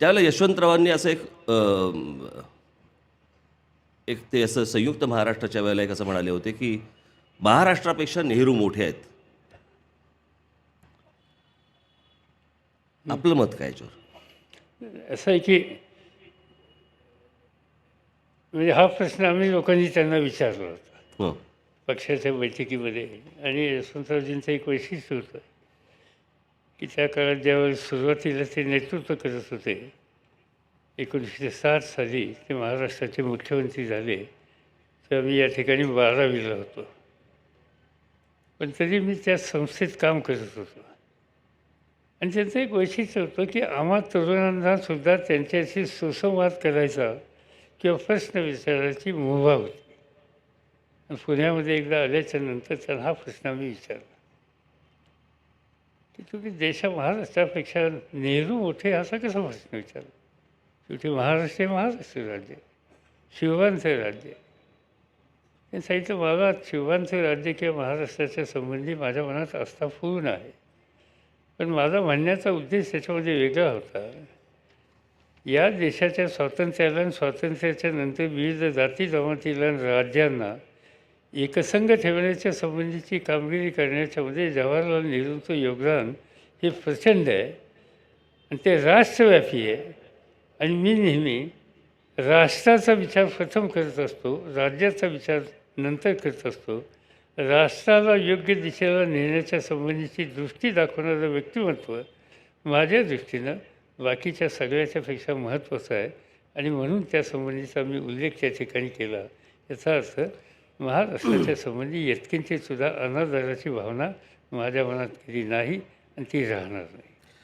त्यावेळेला यशवंतरावांनी असं एक एक ते असं संयुक्त महाराष्ट्राच्या वेळेला एक असं म्हणाले होते की महाराष्ट्रापेक्षा नेहरू मोठे आहेत. आपलं मत काय याच्यावर असं आहे की म्हणजे हा प्रश्न आम्ही लोकांनी त्यांना विचारला होता. हं. पक्षाच्या बैठकीमध्ये. आणि यशवंतरावजींचं एक वैशिष्ट्य होतं. की त्या काळात ज्यावेळेस सुरुवातीला ते नेतृत्व करत होते एकोणीसशे साठ साली ते महाराष्ट्राचे मुख्यमंत्री झाले तर मी या ठिकाणी बारावीला होतो. पण तरी मी त्या संस्थेत काम करत होतो. आणि त्यांचं एक वैशिष्ट्य होतं की आम्हा तरुणांनासुद्धा त्यांच्याशी सुसंवाद करायचा किंवा प्रश्न विचारायची मुभा होती. पुण्यामध्ये एकदा आल्याच्यानंतर त्यांना हा प्रश्न आम्ही विचारला. की तुम्ही देशा महाराष्ट्रापेक्षा नेहरू मोठे असा कसा प्रश्न विचारला शेवटी महाराष्ट्र हे महाराष्ट्र राज्य आहे. शिवबांचं राज्य आहे. त्यांनी सांगितलं मला शिवबांचं राज्य किंवा महाराष्ट्राच्या संबंधी माझ्या मनात आस्था पूर्ण आहे पण माझा म्हणण्याचा उद्देश त्याच्यामध्ये वेगळा होता या देशाच्या स्वातंत्र्याला आणि स्वातंत्र्याच्या नंतर विविध जाती जमातीला राज्यांना एकसंघ ठेवण्याच्या संबंधीची कामगिरी करण्याच्यामध्ये जवाहरलाल नेहरूंचं योगदान हे प्रचंड आहे. आणि ते राष्ट्रव्यापी आहे. आणि मी नेहमी राष्ट्राचा विचार प्रथम करत असतो राज्याचा विचार नंतर करत असतो. राष्ट्राला योग्य दिशेला नेण्याच्या संबंधीची दृष्टी दाखवणारं व्यक्तिमत्व माझ्या दृष्टीनं बाकीच्या सगळ्याच्यापेक्षा महत्त्वाचं आहे. आणि म्हणून त्यासंबंधीचा मी उल्लेख त्या ठिकाणी केला. याचा अर्थ महाराष्ट्राच्या संबंधी यत्किंचित सुद्धा अनादराची भावना माझ्या मनात कधी नाही आणि ती राहणार नाही.